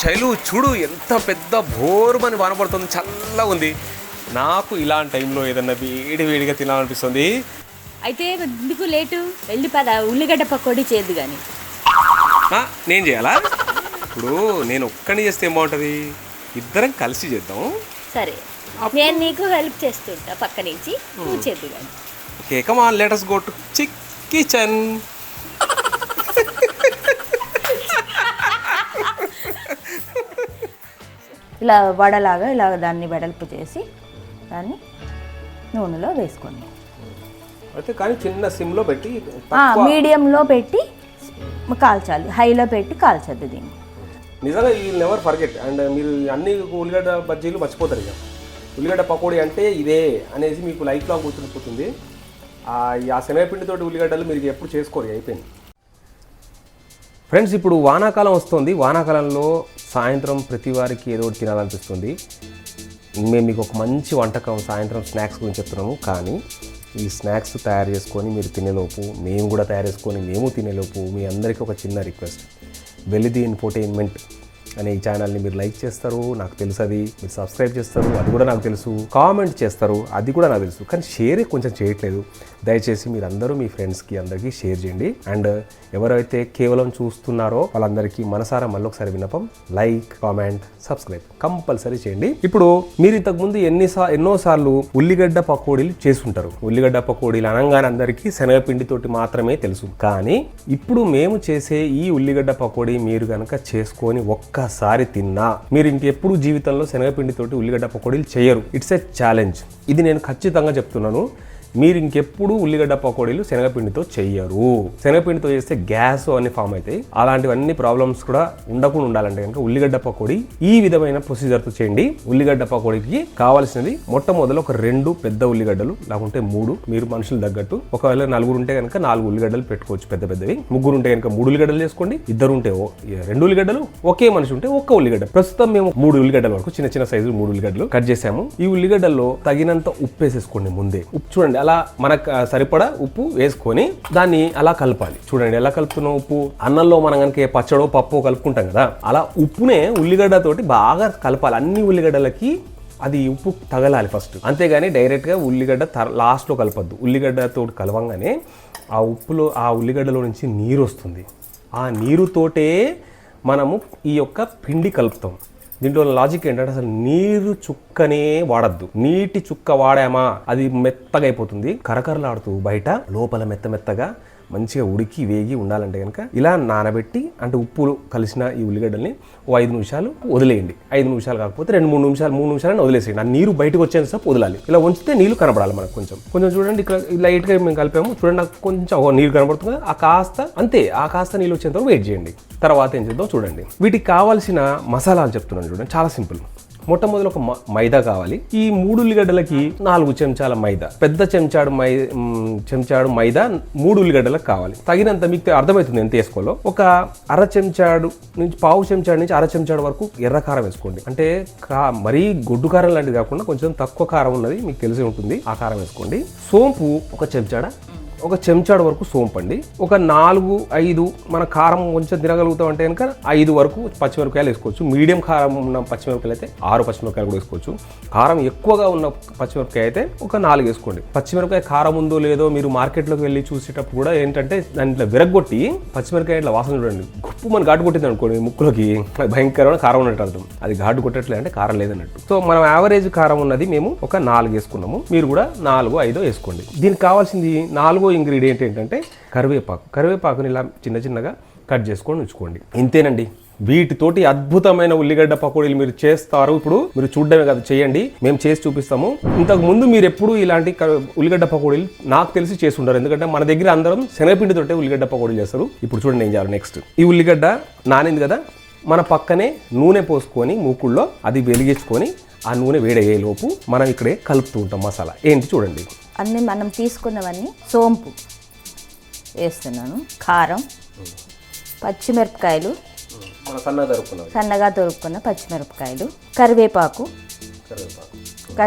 శైలు చూడు ఎంత పెద్ద బోరుమని వానపడుతుంది చల్లగా ఉంది. నాకు ఇలాంటి టైంలో ఏదన్నా వేడి వేడిగా తినాలనిపిస్తుంది. అయితే ఎందుకు లేటు? వెళ్ళి పద ఉల్లిగడ్డ పకోడీ చేద్దు కానీ నేను చేయాలా? ఇప్పుడు నేను ఒక్కని చేస్తే ఏం బాగుంటుంది? ఇద్దరం కలిసి చేద్దాం. సరే నేను నీకు హెల్ప్ చేస్తుంటా పక్క నుంచి. నువ్వు చేద్దు కానీ okay come on let's go to chick kitchen ఇలా వడలాగా ఇలా దాన్ని వెడల్పు చేసి దాన్ని నూనెలో వేసుకోండి. అయితే కానీ చిన్న సిమ్లో పెట్టి మీడియంలో పెట్టి కాల్చాలి. హైలో పెట్టి కాల్చద్దు దీన్ని. నిజంగా ఈ నెవర్ ఫర్గెట్ అండ్ మీరు అన్ని ఉల్లిగడ్డ బజ్జీలు మర్చిపోతారు ఇక. ఉల్లిగడ్డ పకోడీ అంటే ఇదే అనేసి మీకు లైఫ్లో గుర్తుండిపోతుంది ఆ శనగపిండితోటి ఉల్లిగడ్డలు మీరు ఎప్పుడు చేసుకోరు అయిపోయింది. ఫ్రెండ్స్ ఇప్పుడు వానాకాలం వస్తుంది. వానాకాలంలో సాయంత్రం ప్రతి వారికి ఏదో ఒకటి తినాలనిపిస్తుంది. మేము మీకు ఒక మంచి వంటకం సాయంత్రం స్నాక్స్ గురించి చెప్తున్నాము. కానీ ఈ స్నాక్స్ తయారు చేసుకొని మీరు తినేలోపు మేము కూడా తయారు చేసుకొని మేము తినేలోపు మీ అందరికీ ఒక చిన్న రిక్వెస్ట్. వెలిది ఇన్ఫోటైన్మెంట్ అనే ఈ ఛానల్ని మీరు లైక్ చేస్తారు నాకు తెలుసు అది మీరు సబ్స్క్రైబ్ చేస్తారు అది కూడా నాకు తెలుసు కామెంట్ చేస్తారు అది కూడా నాకు తెలుసు. కానీ షేర్ కొంచెం చేయట్లేదు. దయచేసి మీరు అందరూ మీ ఫ్రెండ్స్కి అందరికీ షేర్ చేయండి. అండ్ ఎవరైతే కేవలం చూస్తున్నారో వాళ్ళందరికీ మనసారా మళ్ళీ ఒకసారి విన్నపం లైక్ కామెంట్ సబ్స్క్రైబ్ కంపల్సరీ చేయండి. ఇప్పుడు మీరు ఇంతకుముందు ఎన్ని ఎన్నోసార్లు ఉల్లిగడ్డ పకోడీలు చేసుంటారు. ఉల్లిగడ్డ పకోడీలు అనగానే అందరికీ శనగపిండితోటి మాత్రమే తెలుసు. కానీ ఇప్పుడు మేము చేసే ఈ ఉల్లిగడ్డ పకోడీ మీరు కనుక చేసుకొని ఒక్క ఒక్కసారి తిన్నా మీరు ఇంకెప్పుడు జీవితంలో శనగపిండితోటి ఉల్లిగడ్డ పకోడీలు చేయరు. ఇట్స్ ఎ ఛాలెంజ్ ఇది నేను ఖచ్చితంగా చెప్తున్నాను. మీరు ఇంకెప్పుడు ఉల్లిగడ్డ పకోడీలు శనగపిండితో చెయ్యరు. శనగపిండితో చేస్తే గ్యాస్ అన్ని ఫామ్ అవుతాయి. అలాంటివన్నీ ప్రాబ్లమ్స్ కూడా ఉండకుండా ఉండాలంటే కనుక ఉల్లిగడ్డ పకోడీ ఈ విధమైన ప్రొసీజర్తో చేయండి. ఉల్లిగడ్డ పకోడీకి కావాల్సినది మొట్టమొదలు ఒక రెండు పెద్ద ఉల్లిగడ్డలు లేకుంటే మూడు మీరు మనుషులు తగ్గట్టు. ఒకవేళ నలుగురు ఉంటే కనుక నాలుగు ఉల్లిగడ్డలు పెట్టుకోవచ్చు పెద్ద పెద్దవి. ముగ్గురు ఉంటే కనుక మూడు ఉల్లిగడ్డలు చేసుకోండి. ఇద్దరు ఉంటే ఓ- రెండు ఉల్లిగడ్డలు ఒకే మనిషి ఉంటే ఒక్క ఉల్లిగడ్డ. ప్రస్తుతం మేము మూడు ఉల్లిగడ్డల వరకు చిన్న చిన్న సైజు మూడు ఉల్లిగడ్డలు కట్ చేసాము ఈ ఉల్లిగడ్డల్లో తగినంత ఉప్పు వేసేసుకోండి ముందే. ఉప్పు చూడండి అలా మనకు సరిపడా ఉప్పు వేసుకొని దాన్ని అలా కలపాలి. చూడండి ఎలా కలుపుతున్నాం ఉప్పు? అన్నంలో మనం కనుక పచ్చడో పప్పు కలుపుకుంటాం కదా అలా ఉప్పునే ఉల్లిగడ్డతోటి బాగా కలపాలి. అన్ని ఉల్లిగడ్డలకి అది ఉప్పు తగలాలి ఫస్ట్ అంతేగాని డైరెక్ట్గా ఉల్లిగడ్డ తర్ లాస్ట్లో కలపద్దు. ఉల్లిగడ్డతో కలవంగానే ఆ ఉప్పులో ఆ ఉల్లిగడ్డలో నుంచి నీరు వస్తుంది. ఆ నీరుతోటే మనము ఈ యొక్క పిండి కలుపుతాం. దీంట్లో లాజిక్ ఏంటంటే అసలు నీరు చుక్కనే వాడద్దు. నీటి చుక్క వాడామా? అది మెత్తగా అయిపోతుంది. కరకరలాడుతూ బయట లోపల మెత్త మెత్తగా మంచిగా ఉడికి వేగి ఉండాలంటే కనుక ఇలా నానబెట్టి అంటే ఉప్పులు కలిసిన ఈ ఉల్లిగడ్డల్ని ఓ ఐదు నిమిషాలు వదిలేయండి. ఐదు నిమిషాలు కాకపోతే రెండు మూడు నిమిషాలు మూడు నిమిషాలని వదిలేసేయండి. ఆ నీరు బయటకు వచ్చేంత సేపు వదలాలి. ఇలా ఉంచితే నీళ్ళు కనపడాలి మనకు కొంచెం. కొంచెం చూడండి ఇక్కడ లైట్గా మేము కలిపాము. చూడండి నాకు కొంచెం నీరు కనబడుతుంది ఆ కాస్త అంతే ఆ కాస్త నీళ్ళు వచ్చేంత వెయిట్ చేయండి. తర్వాత ఏం చేద్దాం చూడండి. వీటికి కావాల్సిన మసాలాలు చెప్తున్నాను చూడండి. చాలా సింపుల్. మొట్టమొదటి ఒక మైదా కావాలి. ఈ మూడు ఉల్లిగడ్డలకి నాలుగు చెంచాల మైదా. పెద్ద చెంచాడు మై చెంచాడు మైదా మూడు ఉల్లిగడ్డలకు కావాలి. తగినంత మీకు అర్థమవుతుంది ఎంత వేసుకోవాలో. ఒక అర చెంచాడు నుంచి పావు చెంచాడు నుంచి అర చెంచాడు వరకు ఎర్ర కారం వేసుకోండి. అంటే కా మరీ గొడ్డు కారం లాంటిది కాకుండా కొంచెం తక్కువ కారం ఉన్నది మీకు తెలిసి ఉంటుంది. ఆ కారం వేసుకోండి. సోంపు ఒక చెంచాడ? ఒక చెంచాడు వరకు సోంపండి. ఒక నాలుగు ఐదు మన కారం కొంచెం తినగలుగుతాం అంటే కనుక ఐదు వరకు పచ్చిమిరపకాయలు వేసుకోవచ్చు. మీడియం కారం ఉన్న పచ్చిమిరపకాయలు అయితే ఆరు పచ్చిమిరపకాయలు కూడా వేసుకోవచ్చు. కారం ఎక్కువగా ఉన్న పచ్చిమిరపకాయ అయితే ఒక నాలుగు వేసుకోండి. పచ్చిమిరపకాయ కారం ఉందో లేదో మీరు మార్కెట్లోకి వెళ్ళి చూసేటప్పుడు కూడా ఏంటంటే దాంట్లో విరగొట్టి పచ్చిమిరపకాయ ఇట్లా వాసన చూడండి. గుప్పు మన ఘాటు కొట్టింది అనుకోండి ముక్కులోకి. భయంకరమైన కారం ఉన్నట్టు అర్థం. అది ఘాటు కొట్టట్లే అంటే కారం లేదన్నట్టు. సో మనం యావరేజ్ కారం ఉన్నది మేము ఒక నాలుగు వేసుకున్నాము. మీరు కూడా నాలుగు ఐదో వేసుకోండి. దీనికి కావాల్సింది నాలుగు ఇంగ్రీడియంట్ ఏంటంటే కరివేపాకు. కరివేపాకుని ఇలా చిన్న చిన్నగా కట్ చేసుకొని ఉంచుకోండి. ఇంతేనండి. వీటితోటి అద్భుతమైన ఉల్లిగడ్డ పకోడీలు మీరు చేస్తారు. ఇప్పుడు మీరు చూడడమే కాదు చేయండి. మేము చేసి చూపిస్తాము. ఇంతకు ముందు మీరు ఎప్పుడు ఇలాంటి ఉల్లిగడ్డ పకోడీలు నాకు తెలిసి చేసి ఉండరు. ఎందుకంటే మన దగ్గర అందరం శనగపిండితోటే ఉల్లిగడ్డ పకోడీలు చేస్తారు. ఇప్పుడు చూడండి ఏం చేయాలి నెక్స్ట్ ఈ ఉల్లిగడ్డ నానింది కదా మన పక్కనే నూనె పోసుకొని మూకుల్లో అది వెలిగించుకొని ఆ నూనె వేడయ్యే లోపు మనం ఇక్కడే కలుపుతూ ఉంటాం మసాలా. ఏంటి చూడండి. అన్నీ మనం తీసుకున్నవన్నీ సోంపు వేస్తున్నాను కారం పచ్చిమిరపకాయలు. సన్నగా తొరుక్కున్న. పచ్చిమిరపకాయలు కరివేపాకు.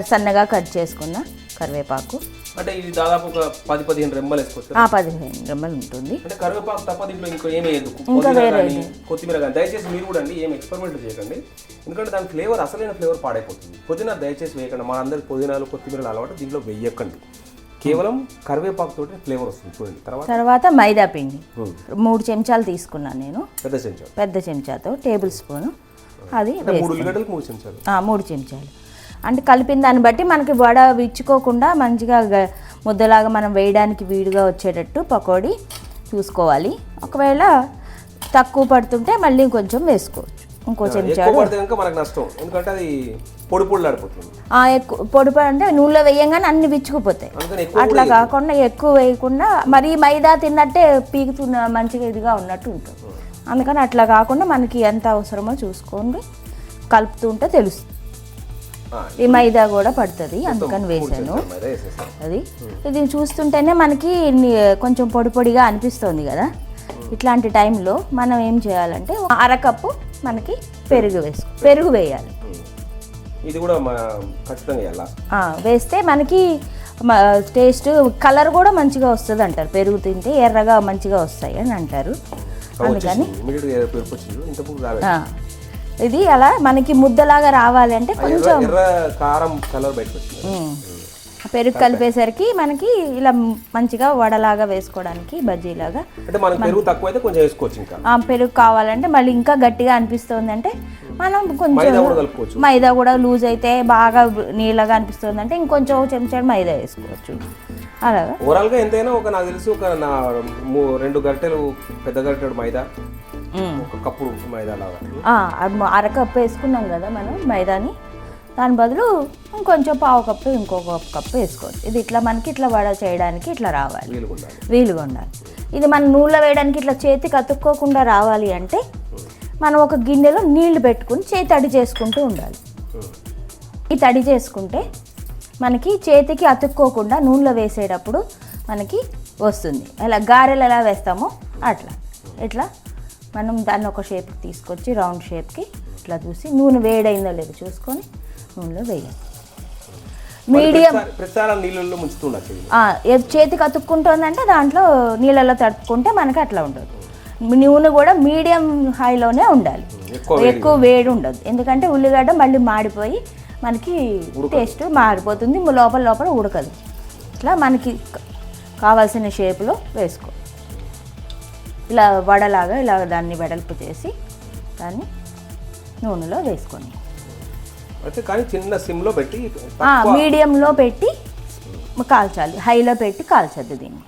సన్నగా కట్ చేసుకున్న కరివేపాకు. అంటే ఇది దాదాపు ఒక పది పదిహేను రెమ్మలు వేసుకోవచ్చు పదిహేను గ్రాములు ఉంటుంది. అంటే కరివేపాకు తప్ప దీంట్లో ఇంకో ఏమి వేయద్దు కొత్తిమీర కానీ దయచేసి మీరు కూడా అండి ఏం ఎక్స్పెరిమెంట్ చేయకండి. ఎందుకంటే దాని ఫ్లేవర్ అసలైన ఫ్లేవర్ పాడైపోతుంది. పుదీనా దయచేసి వేయకండి. మన పుదీనాలు కొత్తిమీరలు అలవాటు దీంట్లో వేయకండి. కేవలం కరివేపాకు తోటి ఫ్లేవర్ వస్తుంది చూడండి. తర్వాత? తర్వాత మైదా పిండి. మూడు చెంచాలు తీసుకున్నాను నేను. పెద్ద చెంచాలు. పెద్ద చెంచాతో టేబుల్ స్పూను. అది మూడు వేస్తాను ఉల్లిగడ్డలకు మూడు చెంచాలు. మూడు చెంచాలు. అంటే కలిపిన దాన్ని బట్టి మనకి వడ విచ్చుకోకుండా మంచిగా ముద్దలాగా మనం వేయడానికి వీలుగా వచ్చేటట్టు పకోడీ చూసుకోవాలి. ఒకవేళ తక్కువ పడుతుంటే మళ్ళీ కొంచెం వేసుకోవచ్చు. ఇంకో చెంచాడు. ఎక్కువ పొడి అంటే నూనెలో వేయంగానే అన్ని విచ్చుకుపోతాయి. అట్లా కాకుండా ఎక్కువ వేయకుండా మరి మైదా తిన్నట్టే పీకుతున్న మంచిగా ఇదిగా ఉన్నట్టు ఉంటుంది. అందుకని అట్లా కాకుండా మనకి ఎంత అవసరమో చూసుకోండి. కలుపుతుంటే తెలుస్తుంది. ఈ మైదా కూడా పడుతుంది అందుకని వేసాను. అది. ఇది చూస్తుంటేనే మనకి కొంచెం పొడి పొడిగా అనిపిస్తుంది కదా. ఇట్లాంటి టైంలో మనం ఏం చేయాలంటే అరకప్పు మనకి పెరుగు వేసుకో పెరుగు. వేయాలి. ఇది కూడా ఖచ్చితంగా వేస్తే మనకి టేస్ట్ కలర్ కూడా మంచిగా వస్తుంది అంటారు. పెరుగు తింటే ఎర్రగా మంచిగా వస్తాయి అని అంటారు. అందుకని ఇది అలా మనకి ముద్దలాగా రావాలి అంటే ఆ ఎర్ర కొంచెం కారం కలర్ పెరుగు కలిపేసరికి మనకి ఇలా మంచిగా వడలాగా వేసుకోవడానికి బజ్జీలాగా అంటే మనకు పెరుగు తక్కువ అయితే కొంచెం వేసుకోవచ్చు ఇంకా. ఆ పెరుగు కావాలంటే మళ్ళీ ఇంకా గట్టిగా అనిపిస్తుంది అంటే మనం కొంచెం మైదా కూడా కలుపుకోవచ్చు. మైదా కూడా లూజ్ అయితే బాగా నీళ్ళగా అనిపిస్తుంది అంటే ఇంకొంచెం చెంచాడు మైదా వేసుకోవచ్చు. అలాగా? ఓవరాల్గా ఎంతైనా ఒక నాకు తెలిసి ఒక రెండు గంటలు పెద్ద గంటలు మైదా. ఒక కప్పు మైదా లాగా అరకప్పు వేసుకున్నాం కదా మనం మైదాని. దాని బదులు ఇంకొంచెం పావు కప్పు ఇంకొక కప్పు వేసుకోవచ్చు. ఇది ఇట్లా మనకి ఇట్లా వడ చేయడానికి ఇట్లా రావాలి. వీలుగా ఉండాలి ఇది మనం నూనెలో వేయడానికి ఇట్లా చేతికి అతుక్కోకుండా రావాలి అంటే మనం ఒక గిన్నెలో నీళ్ళు పెట్టుకుని చేతి తడి చేసుకుంటూ ఉండాలి. ఈ తడి చేసుకుంటే మనకి చేతికి అతుక్కోకుండా నూనెలో వేసేటప్పుడు మనకి వస్తుంది. అలా గారెలు ఎలా వేస్తామో అట్లా. ఇట్లా మనం దాన్ని ఒక షేప్కి తీసుకొచ్చి రౌండ్ షేప్కి ఇట్లా చూసి నూనె వేడైందో లేదో చూసుకొని నూనెలో వేయాలి. మీడియం ఆ నీళ్ళల్లో ముంచుతుండొచ్చు చేతికి అతుక్కుంటుందంటే దాంట్లో నీళ్ళలో తడుపుకుంటే మనకి అట్లా ఉండదు. నూనె కూడా మీడియం హైలోనే ఉండాలి. ఎక్కువ వేడి ఉండదు. ఎందుకంటే ఉల్లిగడ్డ మళ్ళీ మాడిపోయి మనకి టేస్ట్ మారిపోతుంది. లోపల లోపల ఉడకదు. ఇట్లా మనకి కావాల్సిన షేపులో వేసుకో ఇలా వడలాగా ఇలా దాన్ని వెడల్పు చేసి దాన్ని నూనెలో వేసుకోండి. అయితే కానీ చిన్న సిమ్లో పెట్టి మీడియంలో పెట్టి కాల్చాలి. హైలో పెట్టి కాల్చద్దు దీన్ని.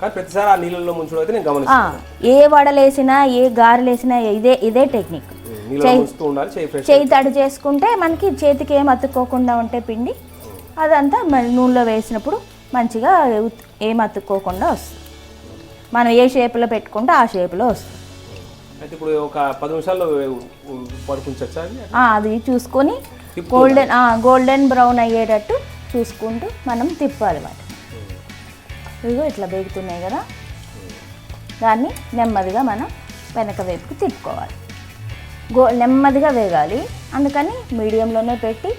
కానీ ప్రతిసారి ఆ నీళ్ళల్లో ముంచడం అయితే నేను ఆ, గమనిస్తాను ఏ వడలేసినా ఏ గారెలేసినా ఇదే ఇదే టెక్నిక్. చేయి తడి చేసుకుంటే మనకి చేతికి ఏం అతుక్కోకుండా ఉంటే పిండి అదంతా నూనెలో వేసినప్పుడు మంచిగా ఏం అతుక్కోకుండా వస్తుంది. మనం ఏ షేప్లో పెట్టుకుంటే ఆ షేప్లో వస్తుంది. అయితే ఇప్పుడు ఒక పది నిమిషాల్లో పడుకుంచచ్చా అది చూసుకొని గోల్డెన్ గోల్డెన్ బ్రౌన్ అయ్యేటట్టు చూసుకుంటూ మనం తిప్పాలి వాటిని. ఇదిగో ఇట్లా వేగుతున్నాయి కదా. దాన్ని నెమ్మదిగా మనం వెనక వైపుకి తిప్పుకోవాలి. గో నెమ్మదిగా వేగాలి. అందుకని మీడియంలోనే పెట్టి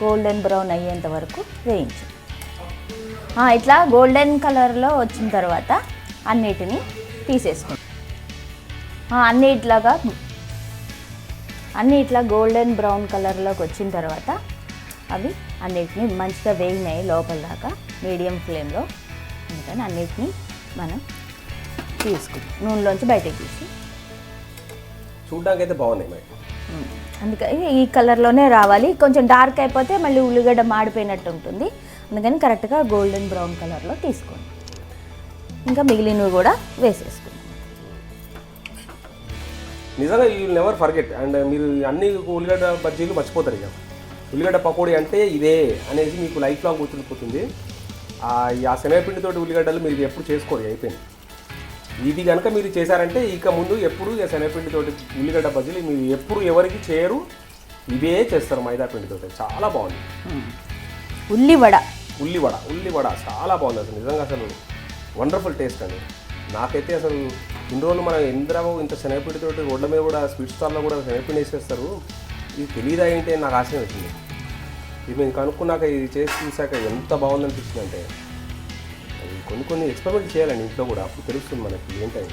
గోల్డెన్ బ్రౌన్ అయ్యేంత వరకు వేయించు. ఇట్లా గోల్డెన్ కలర్లో వచ్చిన తర్వాత అన్నిటిని తీసేసుకుంటాం అన్ని ఇట్లాగా అన్నీ ఇట్లా గోల్డెన్ బ్రౌన్ కలర్లోకి వచ్చిన తర్వాత అవి అన్నిటిని మంచిగా వేగినాయి లోపల దాకా మీడియం ఫ్లేమ్లో అందుకని అన్నిటిని మనం తీసుకుంటాం నూనెలోంచి బయటకు తీసి. చూడడానికి బాగున్నాయి అందుకని ఈ కలర్లోనే రావాలి. కొంచెం డార్క్ అయిపోతే మళ్ళీ ఉల్లిగడ్డ మాడిపోయినట్టు ఉంటుంది. అందుకని కరెక్ట్గా గోల్డెన్ బ్రౌన్ కలర్లో తీసుకోండి. ఇంకా మిగిలినవి కూడా వేసేసుకోండి నిజంగా యూ నెవర్ ఫర్గెట్ అండ్ మీరు అన్ని ఉల్లిగడ్డ బజ్జీలు మర్చిపోతారు ఇక. ఉల్లిగడ్డ పకోడీ అంటే ఇదే అనేది మీకు లైఫ్ లాంగ్ గుర్తుండిపోతుంది. ఆ శనగపిండితోటి ఉల్లిగడ్డలు మీరు ఎప్పుడు చేసుకోరు ఇక అయిపోయింది. ఇది కనుక మీరు చేశారంటే ఇక ముందు ఎప్పుడు ఈ శనగపిండితోటి ఉల్లిగడ్డ బజ్జీలు మీరు ఎప్పుడు ఎవరికి చేయరు ఇవే చేస్తారు మైదా పిండితోటి. చాలా బాగుంది. ఉల్లివడ. ఉల్లివడ ఉల్లివడ చాలా బాగుంది అసలు నిజంగా అసలు వండర్ఫుల్ టేస్ట్ అండి నాకైతే అసలు ఇన్ని రోజులు మనం ఎందరో ఇంత శనగపిండితోటి రోడ్ల మీద కూడా స్వీట్ స్టాల్లో కూడా శనగపిండి వేసేస్తారు. ఇది తెలియదా ఏంటి అని నాకు ఆశయం వచ్చింది ఇది మేము కనుక్కున్నాక ఇది చేసి చూసాక ఎంత బాగుంది అనిపించింది అంటే కొన్ని కొన్ని ఎక్స్పెరిమెంట్ చేయాలండి ఇంట్లో కూడా. అప్పుడు తెలుస్తుంది మనకి ఏంటని.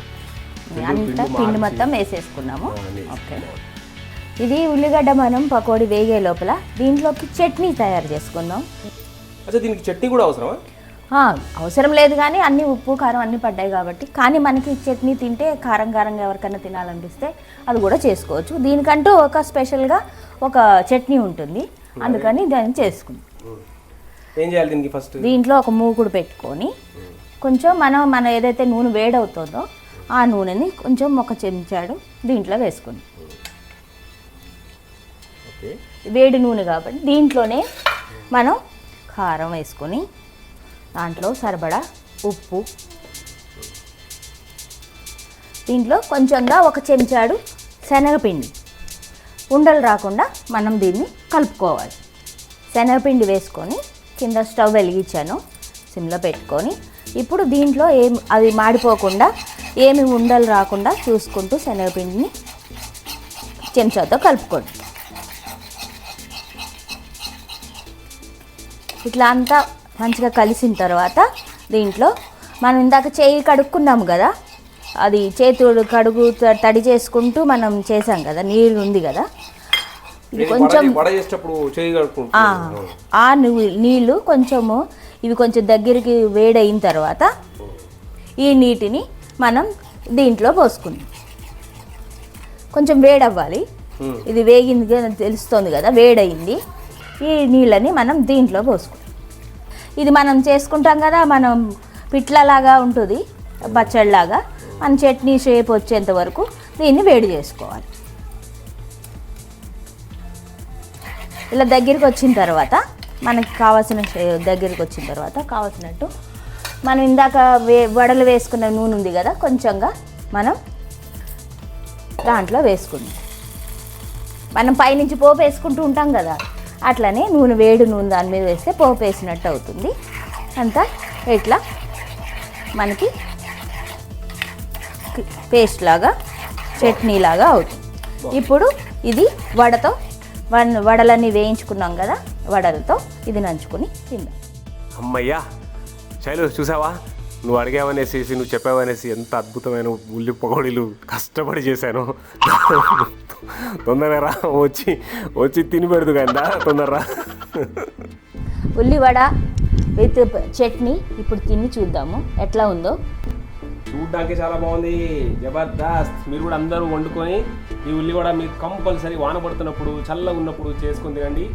అంతా పిండి మొత్తం వేసేసుకున్నాము. ఓకే. ఇది ఉల్లిగడ్డ మనం పకోడీ వేగే లోపల దీంట్లోకి చట్నీ తయారు చేసుకుందాం. అచ్చా దీనికి చట్నీ కూడా అవసరమా? అవసరం లేదు కానీ అన్ని ఉప్పు కారం అన్ని పడ్డాయి కాబట్టి. కానీ మనకి చట్నీ తింటే కారం కారంగా ఎవరికైనా తినాలనిపిస్తే అది కూడా చేసుకోవచ్చు. దీనికంటూ ఒక స్పెషల్గా ఒక చట్నీ ఉంటుంది. అందుకని దాన్ని చేసుకుందాం. ఏం చేయాలి దీనికి ఫస్ట్? దీంట్లో ఒక మూకుడు పెట్టుకొని కొంచెం మనం మనం ఏదైతే నూనె వేడవుతుందో ఆ నూనెని కొంచెం ఒక చెంచాడు దీంట్లో వేసుకుందాం. వేడి నూనె కాబట్టి దీంట్లోనే మనం కారం వేసుకొని దాంట్లో సరిపడా ఉప్పు. దీంట్లో కొంచెంగా ఒక చెంచాడు శనగపిండి. ఉండలు రాకుండా మనం దీన్ని కలుపుకోవాలి. శనగపిండి వేసుకొని కింద స్టవ్ వెలిగించాను సిమ్లో పెట్టుకొని. ఇప్పుడు దీంట్లో ఏం అది మాడిపోకుండా ఏమి ఉండలు రాకుండా చూసుకుంటూ శనగపిండిని చెంచాతో కలుపుకోండి. ఇట్లా అంతా మంచిగా కలిసిన తర్వాత దీంట్లో మనం ఇందాక చేయి కడుక్కున్నాము కదా అది చేతుడు కడుగు తడి చేసుకుంటూ మనం చేసాం కదా నీరు ఉంది కదా. ఇది కొంచెం ఆ, నీళ్ళు కొంచెము ఇవి కొంచెం దగ్గరికి వేడయిన తర్వాత ఈ నీటిని మనం దీంట్లో పోసుకుందాం. కొంచెం వేడవ్వాలి. ఇది వేగింది తెలుస్తుంది కదా వేడయింది. ఈ నీళ్ళని మనం దీంట్లో పోసుకుంటాం ఇది మనం చేసుకుంటాం కదా మనం పిట్లలాగా ఉంటుంది పచ్చడిలాగా మన చట్నీ షేప్ వచ్చేంత వరకు దీన్ని వేడి చేసుకోవాలి. ఇలా దగ్గరికి వచ్చిన తర్వాత మనకి కావాల్సిన దగ్గరికి వచ్చిన తర్వాత కావాల్సినట్టు మనం ఇందాక వే వడలు వేసుకున్న నూనె ఉంది కదా కొంచెంగా మనం దాంట్లో వేసుకుందాం మనం పైనుంచి పోపు వేసుకుంటూ ఉంటాం కదా అట్లనే నూనె వేడి నూనె దాని మీద వేస్తే పోపు వేసినట్టు అవుతుంది. అంతా ఇట్లా మనకి పేస్ట్ లాగా చట్నీ లాగా అవుతుంది. ఇప్పుడు ఇది వడతో వన్ వడలన్నీ వేయించుకున్నాం కదా వడలతో ఇది నంచుకొని తిందాం. అమ్మయ్యా శైలు చూసావా? నువ్వు అడిగావనేసి నువ్వు చెప్పావనేసి ఎంత అద్భుతమైన ఉల్లి పకోడీలు కష్టపడి చేశాను. తొందరగా రా వచ్చి వచ్చి తిని పెడదు కదా తొందరరా ఉల్లివడ విత్ చట్నీ ఇప్పుడు తిని చూద్దాము. ఎట్లా ఉందో? చూడ్డానికి చాలా బాగుంది. జబర్దస్త్. మీరు కూడా అందరూ వండుకొని ఈ ఉల్లిగడ్డ మీకు కంపల్సరీ వాన పడుతున్నప్పుడు చల్లగా ఉన్నప్పుడు చేసుకుని తినండి.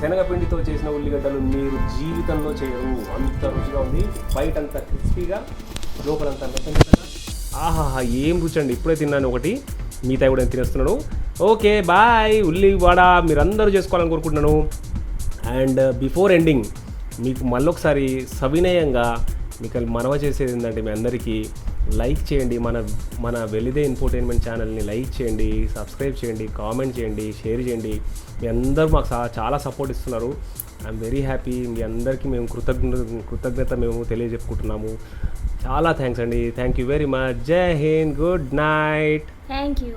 శనగపిండితో చేసిన ఉల్లిగడ్డలు మీరు జీవితంలో చేయరు. అంత రుచిగా ఉంది. బయట అంత క్రిస్పీగా లోపలంతా ఆహాహా ఏం రుచి అండి? ఇప్పుడే తిన్నాను ఒకటి. మిగతా కూడా నేను తినేస్తున్నాను ఓకే బాయ్. ఉల్లివడ మీరందరూ అందరూ చేసుకోవాలని కోరుకుంటున్నాను. అండ్ బిఫోర్ ఎండింగ్ మీకు మళ్ళొకసారి సవినయంగా మీకు మనవ చేసేది ఏంటంటే మీ అందరికీ లైక్ చేయండి మన మన వెలిదే ఇన్ఫోటైన్మెంట్ ఛానల్ని లైక్ చేయండి సబ్స్క్రైబ్ చేయండి కామెంట్ చేయండి షేర్ చేయండి. మీ అందరూ మాకు చాలా సపోర్ట్ ఇస్తున్నారు. I'm very happy. మీ అందరికీ మేము కృతజ్ఞత కృతజ్ఞత మేము తెలియజెప్పుకుంటున్నాము. చాలా థ్యాంక్స్ అండి. Thank you very much. జై Hind. Good night. Thank you.